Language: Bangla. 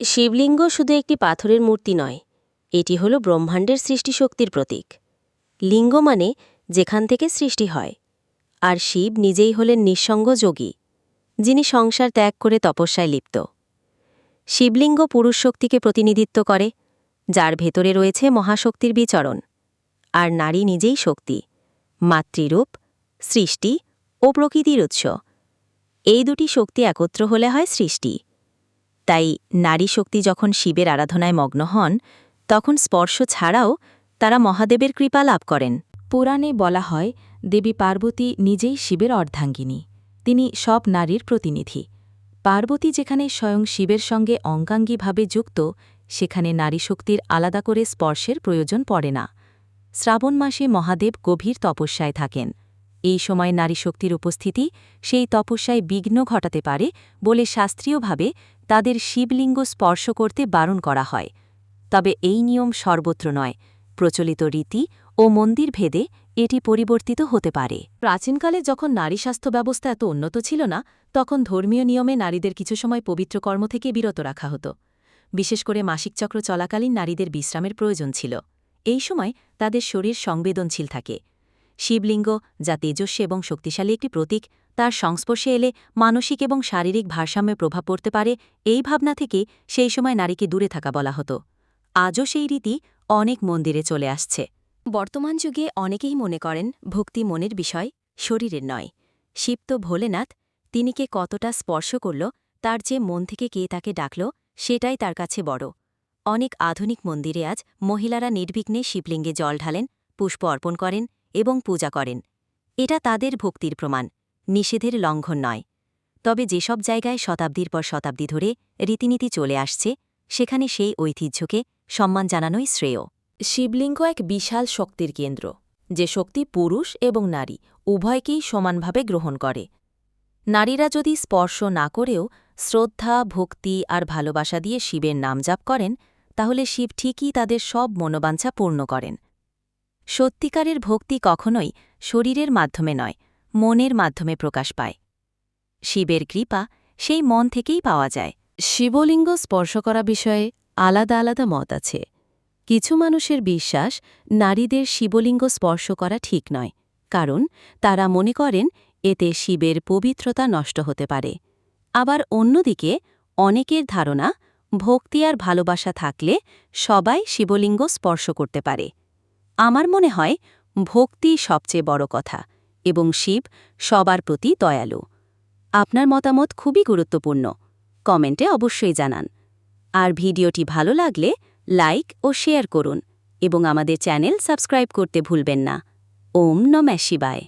শিবলিঙ্গ শুধু একটি পাথরের মূর্তি নয়, এটি হল ব্রহ্মাণ্ডের সৃষ্টিশক্তির প্রতীক। লিঙ্গ মানে যেখান থেকে সৃষ্টি হয়, আর শিব নিজেই হলেন নিঃসঙ্গ যোগী, যিনি সংসার ত্যাগ করে তপস্যায় লিপ্ত। শিবলিঙ্গ পুরুষ শক্তিকে প্রতিনিধিত্ব করে, যার ভেতরে রয়েছে মহাশক্তির বিচরণ, আর নারী নিজেই শক্তি, মাতৃরূপ, সৃষ্টি ও প্রকৃতির উৎস। এই দুটি শক্তি একত্র হলে হয় সৃষ্টি। তাই নারী শক্তি যখন শিবের আরাধনায় মগ্ন হন, তখন স্পর্শ ছাড়াও তারা মহাদেবের কৃপা লাভ করেন। পুরাণে বলা হয়, দেবী পার্বতী নিজেই শিবের অর্ধাঙ্গিনী। তিনি সব নারীর প্রতিনিধি। পার্বতী যেখানে স্বয়ং শিবের সঙ্গে অঙ্গাঙ্গীভাবে যুক্ত, সেখানে নারী শক্তির আলাদা করে স্পর্শের প্রয়োজন পড়ে না। শ্রাবণ মাসে মহাদেব গভীর তপস্যায় থাকেন। এই সময় নারী শক্তির উপস্থিতি সেই তপস্যায় বিঘ্ন ঘটাতে পারে বলে শাস্ত্রীয়ভাবে তাদের শিবলিঙ্গ স্পর্শ করতে বারণ করা হয়। তবে এই নিয়ম সর্বত্র নয়। প্রচলিত রীতি ও মন্দির ভেদে এটি পরিবর্তিত হতে পারে। প্রাচীনকালে যখন নারী স্বাস্থ্য ব্যবস্থা এত উন্নত ছিল না, তখন ধর্মীয় নিয়মে নারীদের কিছু সময় পবিত্র কর্ম থেকে বিরত রাখা হতো। বিশেষ করে মাসিক চক্র চলাকালীন নারীদের বিশ্রামের প্রয়োজন ছিল। এই সময় তাদের শরীর সংবেদনশীল থাকে। শিবলিঙ্গ, যা তেজস্বী এবং শক্তিশালী একটি প্রতীক, তার সংস্পর্শে এলে মানসিক এবং শারীরিক ভারসাম্যে প্রভাব পড়তে পারে, এই ভাবনা থেকে সেই সময় নারীকে দূরে থাকা বলা হতো। আজও সেই রীতি অনেক মন্দিরে চলে আসছে। বর্তমান যুগে অনেকেই মনে করেন ভক্তি মনের বিষয়, শরীরের নয়। শিব তো ভোলেনাথ, তিনি কে কতটা স্পর্শ করল, তার যে মন থেকে কে তাকে ডাকল, সেটাই তার কাছে বড়। অনেক আধুনিক মন্দিরে আজ মহিলারা নির্বিঘ্নে শিবলিঙ্গে জল ঢালেন, পুষ্প অর্পণ করেন এবং পূজা করেন। এটা তাদের ভক্তির প্রমাণ, নিষেধের লঙ্ঘন নয়। তবে যেসব জায়গায় শতাব্দীর পর শতাব্দী ধরে রীতিনীতি চলে আসছে, সেখানে সেই ঐতিহ্যকে সম্মান জানানোই শ্রেয়। শিবলিঙ্গ এক বিশাল শক্তির কেন্দ্র, যে শক্তি পুরুষ এবং নারী উভয়কেই সমানভাবে গ্রহণ করে। নারীরা যদি স্পর্শ না করেও শ্রদ্ধা, ভক্তি আর ভালোবাসা দিয়ে শিবের নাম জাপ করেন, তাহলে শিব ঠিকই তাদের সব মনোবাঞ্ছা পূর্ণ করেন। সত্যিকারের ভক্তি কখনোই শরীরের মাধ্যমে নয়, মনের মাধ্যমে প্রকাশ পায়। শিবের কৃপা সেই মন থেকেই পাওয়া যায়। শিবলিঙ্গ স্পর্শ করা বিষয়ে আলাদা আলাদা মত আছে। কিছু মানুষের বিশ্বাস নারীদের শিবলিঙ্গ স্পর্শ করা ঠিক নয়, কারণ তারা মনে করেন এতে শিবের পবিত্রতা নষ্ট হতে পারে। আবার অন্যদিকে অনেকের ধারণা, ভক্তি আর ভালোবাসা থাকলে সবাই শিবলিঙ্গ স্পর্শ করতে পারে। আমার মনে হয়, ভক্তি সবচেয়ে বড় কথা এবং শিব সবার প্রতি দয়ালু। আপনার মতামত খুবই গুরুত্বপূর্ণ, কমেন্টে অবশ্যই জানান। আর ভিডিওটি ভালো লাগলে লাইক ও শেয়ার করুন এবং আমাদের চ্যানেল সাবস্ক্রাইব করতে ভুলবেন না। ওম নমঃ শিবায়।